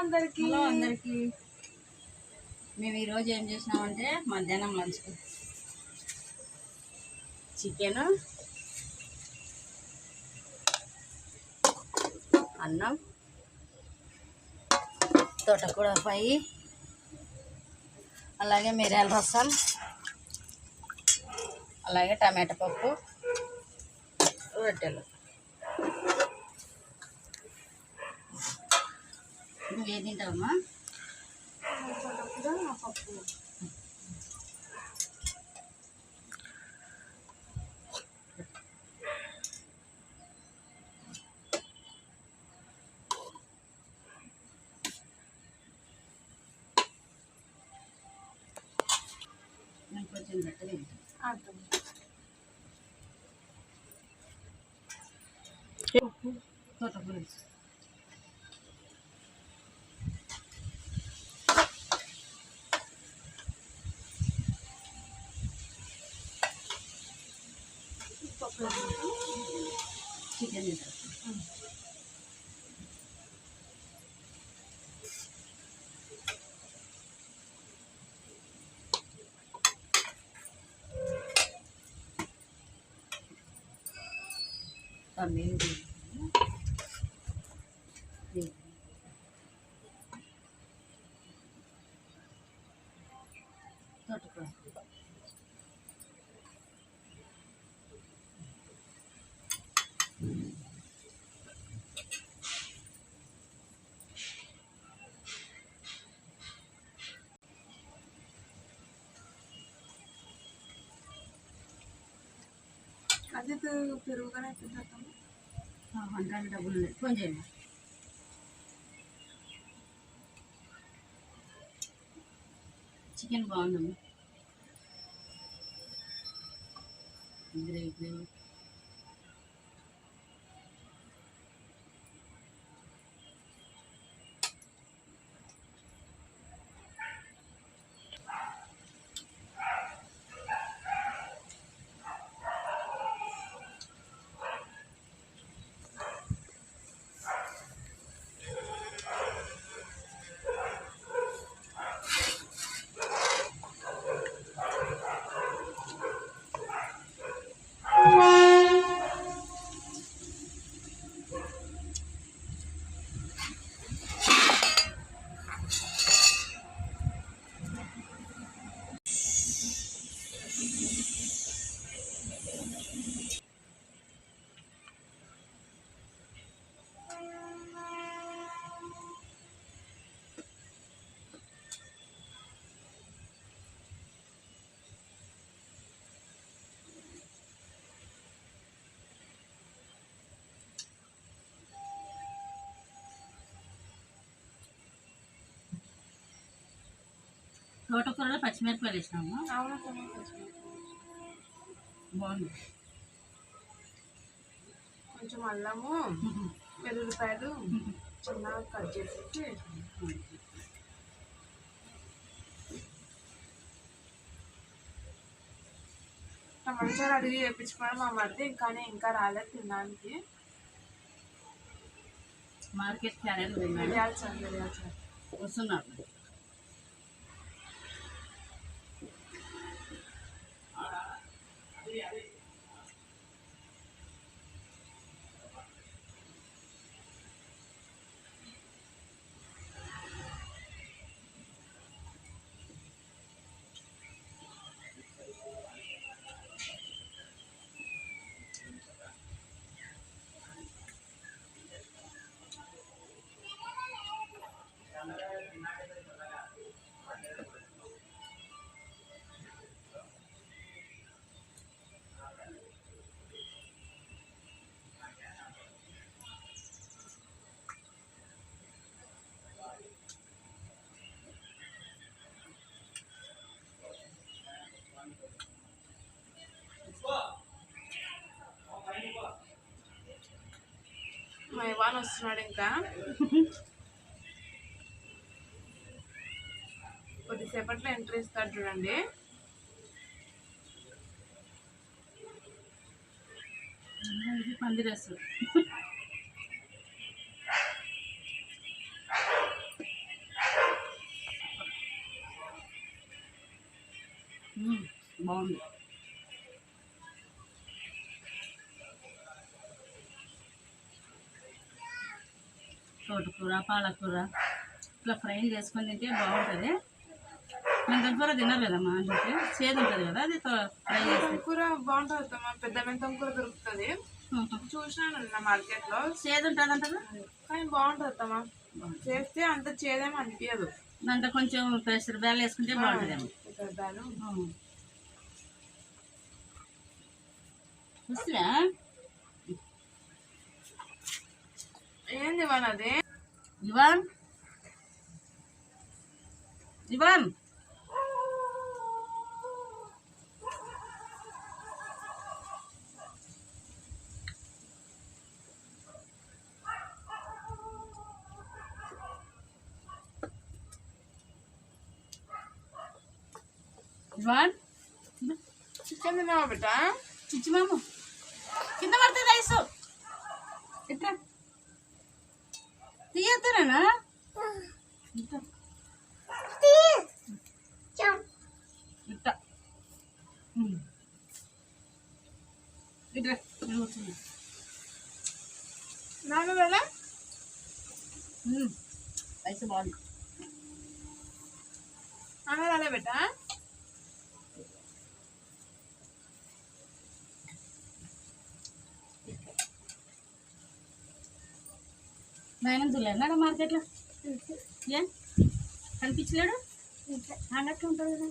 అందరికి. హలో అందరికీ. మేము ఈరోజు ఏం చేసినామంటే మధ్యాహ్నం లంచ్. చికెన్ అన్నం తోటకూర ఫ్రై అలాగే మిరియాల రసం అలాగే టమాటా పప్పు రొట్టెలు. నువ్వు తింటావమ్మా? పప్పు కొంచెం గట్టిగా తోటకూర పప్పు చికెన్ తింటాను అది పెరుగుగానే తింటాము వంటకి డబ్బులు ఉన్నాయి. ఫోన్ చేయండి. చికెన్ బాగుందమ్మా గ్రేవీ గ్రేవీ తోటకూరలో పచ్చిమిరపకాయలు వేసినాము. బాగుంది. కొంచెం అల్లము వెల్లుల్లిపాయలు చిన్నగా కట్ చేసి టమాటా చారు అడిగి చేయించుకోవడం మా మరిది కానీ ఇంకా రాలేదు తినడానికి. మార్కెట్ వస్తున్నారు. వాన్ వస్తున్నాడు ఇంకా. కొద్దిసేపట్లో ఎంట్రీ ఇస్తాడు చూడండి. పందిరసు బాగుంది. తోటకూర పాలకూర ఇట్లా ఫ్రై చేసుకొని తింటే బాగుంటుంది. మేము దంపూర తినరు కదమ్మా అంటే చేదు ఉంటుంది కదా అది ఫ్రై చేస్తే కూర బాగుంటుంది పెద్ద మెంతం కూర దొరుకుతుంది. చూసినాను నా మార్కెట్లో చేదు ఉంటుంది అంటారు కానీ బాగుంటుంది అత్తమ్మ. చేస్తే అంత చేదేమో అనిపించదు దాంట్లో కొంచెం పెసర బ్యాల్ వేసుకుంటే బాగుంటుందేమో. పెద్దలు చూసిరా? ఏంది ఇవ్వను అది ఇవాన్ ఇవాన్ ఇవాన్ చికెన్ తిన్నావా బిడ్డ చిచ్చి మాము కింద పడుతుంది రైసు ఎట్లా నాన్న వేళ ఉమ్. రైస్ బాగుంది నాన్న రాలే నాయన చూడలేదా మార్కెట్లో? ఏ? కనిపించలేడు? అన్నట్టు ఉంటుంది కదా?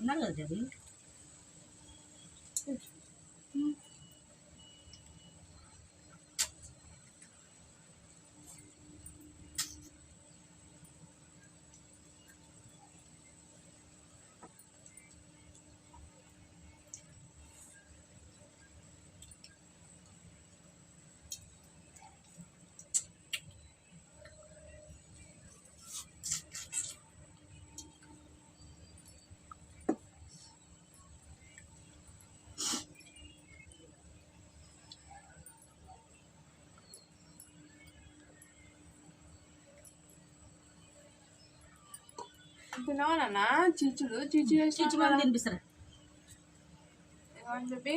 ఉన్నారు కదా అది తిన్నావా నాన్న? చీచుడు చీచు చిచ్చు మనం తినిపిస్తారా? చెప్పి?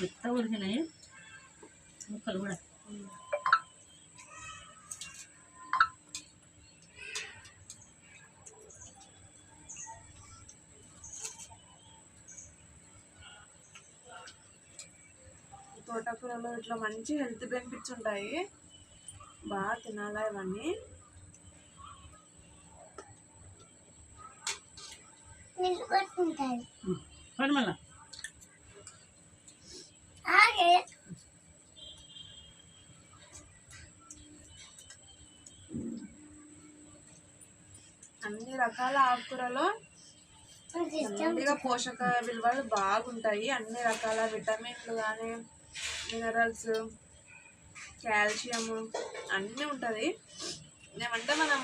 మెత్త ఉడికినాయి. ముక్కలు కూడా. తోటకూరలో ఇట్లా మంచి హెల్త్ బెనిఫిట్స్ ఉంటాయి. బాగా తినాలా ఇవన్నీ. పడి రకాల ఆకుకూరలో మంచిగా పోషక విలువలు బాగుంటాయి. అన్ని రకాల విటమిన్లు కానీ మినరల్స్ కాల్షియం అన్నీ ఉంటుంది. ఏమంటే మనం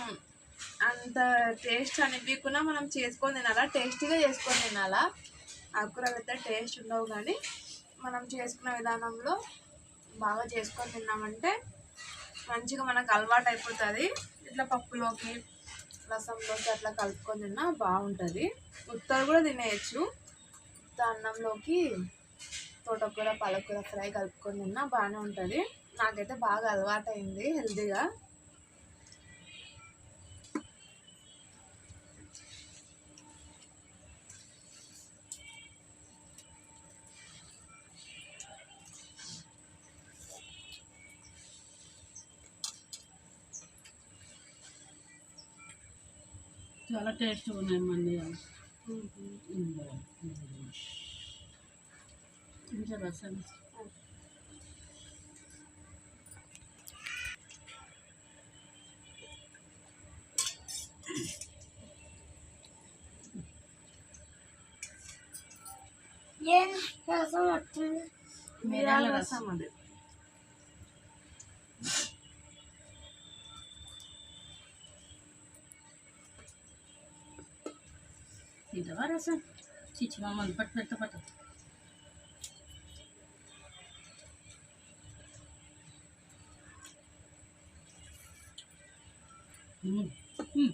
అంత టేస్ట్ అనిపించకుండా మనం చేసుకొని తినాలా టేస్టీగా చేసుకొని తినాలా. ఆకుకూరలు అయితే టేస్ట్ ఉండవు కానీ మనం చేసుకునే విధానంలో బాగా చేసుకొని తిన్నామంటే మంచిగా మనకు అలవాటు అయిపోతుంది ఇట్లా పప్పులోకి రసంలోకి అట్లా కలుపుకొని తిన్నా బాగుంటుంది. ఉత్తరు కూడా తినేయచ్చు. అన్నంలోకి తోటకూర పాలకూర ఫ్రై కలుపుకొని తిన్నా బాగానే ఉంటుంది. నాకైతే బాగా అలవాటు అయింది హెల్తీగా. చాలా టేస్ట్గా ఉన్నాయి మండి కొంచెం రసం ఏం రసం వస్తుంది మిరియాల రసం రసం అది తింటావా రసం చిచ్చి మమ్మల్ని పట్టు పెట్ట పట్టు మ్మ్. మ్మ్.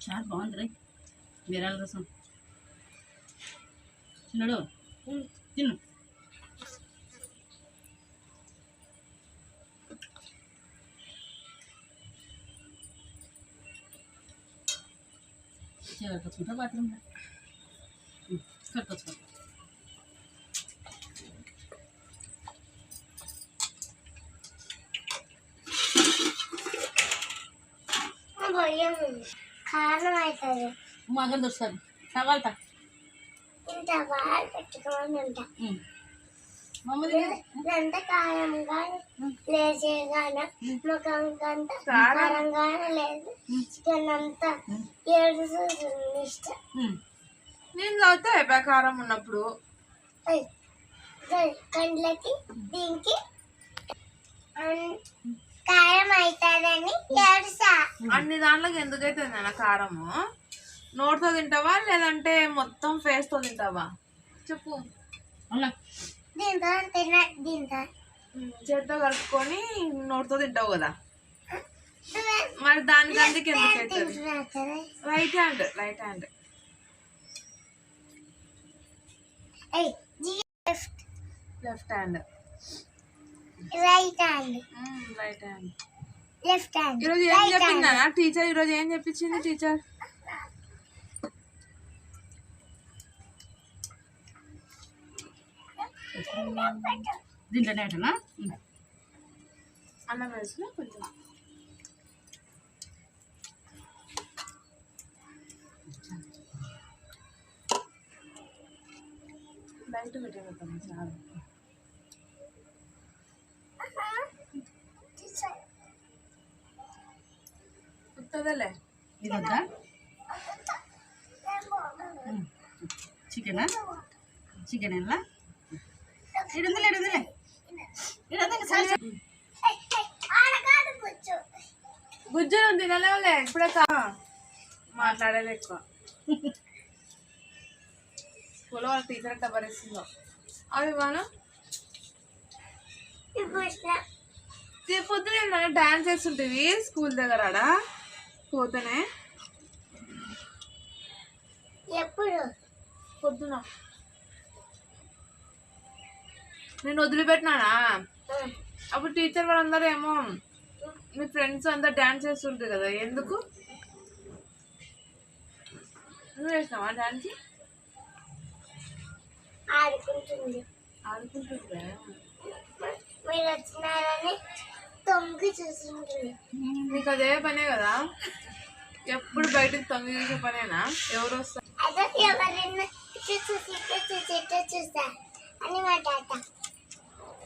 చాలా బాగుంది రే మిరాల రసం చిన్నడు తిను కట్టుకుంటా బాత్రూమ్లో కట్టుకోవచ్చు భయం కారణం అవుతుంది మగం దొరుకుతుంది తగలుతా ఇంత బాగా ఉంటా కారంగానే లేదు. చికెన్ అంతా ఏడు ఇష్టం. నేను అయిపోయా కారం ఉన్నప్పుడు. కండ్లకి దీనికి కారం అవుతుందని ఏడుసా అన్ని దాంట్లోకి ఎందుకైతే నాన్న కారము? నోటితో తింటావా లేదంటే మొత్తం ఫేస్తో తింటావా? చెప్పు. దీంతో తిన దీంతో. చేత్తో కలుపుకొని నోటితో తింటావు కదా. నువ్వే? మరి దానికి అందుకు ఎందుకు అవుతుంది తింటున్నా కదా రైట్ హ్యాండ్ రైట్ హ్యాండ్ ఏయ్, G- left. Left hand right hand right hand left hand ఈరోజు ఏం చెప్పిందా టీచర్ ఈరోజు ఏం చెప్పించింది టీచర్ దీంట్లోనే అటనా అన్నం వేసిన కొంచెం బయట పెట్టేస్తాను చాలా ఉత్తదలే ఇది వద్దా చికెనా చికెన్ ఎలా ఇడుందిలే ఇడుందిలే ఇడుంది సరే ఆడగాడు కూర్చో గుజ్జు నువ్వు తినలేవులే ఇప్పుడే మాట్లాడలే ఎక్కువ స్కూల్లో వాళ్ళ టీచర్ భరిస్తుందో అవి మనం పొద్దున డాన్స్ చేస్తుంటివి స్కూల్ దగ్గర ఆడ పోతేనే ఎప్పుడు పొద్దున నేను వదిలిపెట్టినానా? అప్పుడు టీచర్ వాళ్ళందరూ ఏమో మీ ఫ్రెండ్స్ అంతా డాన్స్ చేస్తుంటారు కదా ఎందుకు? నువ్వు చేసినావా డాన్స్ ఆడుకుంటుంది ఆడుకుంటుంటే మీరు వచ్చినారని తొంగి నీకు అదే పనే కదా? ఎప్పుడు బయటకు తొంగి చూసే పనేనా? ఎవరు వస్తారు? అదే ఎవరైనా చూసి చూసి అని మా తాత నేను అడగా తింటున్నా తిందురా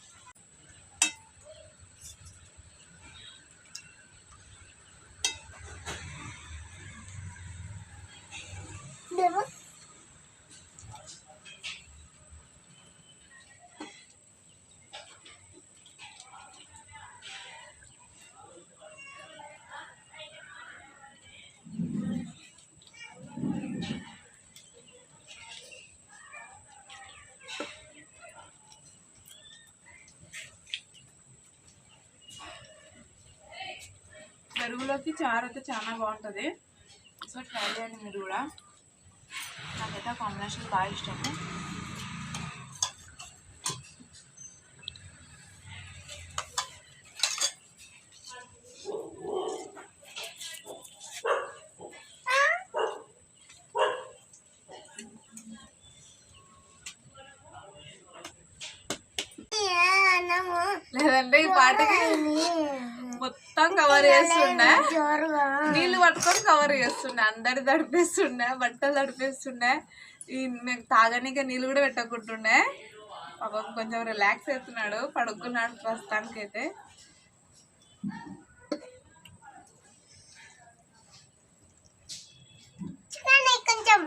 పెరుగులోకి చారు అయితే చాలా బాగుంటుంది. సో ట్రై చేయండి మీరు కూడా. నాకైతే కాంబినేషన్ బాగా ఇష్టము. లేదంటే ఈ పాటకి మొత్తం కవర్ చేస్తుండే జోరుగా. నీళ్ళు పట్టుకొని కవర్ చేస్తుండే అందరి తడిపేస్తుండే బట్టలు తడిపేస్తుండే ఈ నేను తాగనీకే నీళ్ళు కూడా పెట్టకుంటుండే. పాపం కొంచెం రిలాక్స్ అవుతున్నాడు పడుకున్నాడు ప్రస్తుతానికైతే. చికెన్ కొంచెం.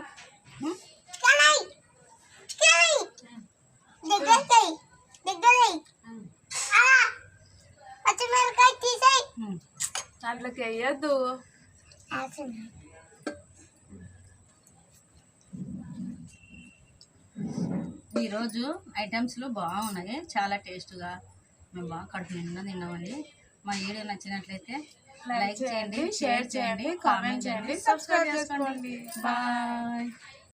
దాంట్లోకి వేయద్దు. ఈరోజు ఐటమ్స్లు బాగున్నాయి. చాలా టేస్ట్గా. మేము బాగా కడుపు నిండా తిన్నామండి. మా వీడియో నచ్చినట్లయితే లైక్ చేయండి షేర్ చేయండి కామెంట్ చేయండి సబ్స్క్రైబ్ చేసుకోండి. బాయ్.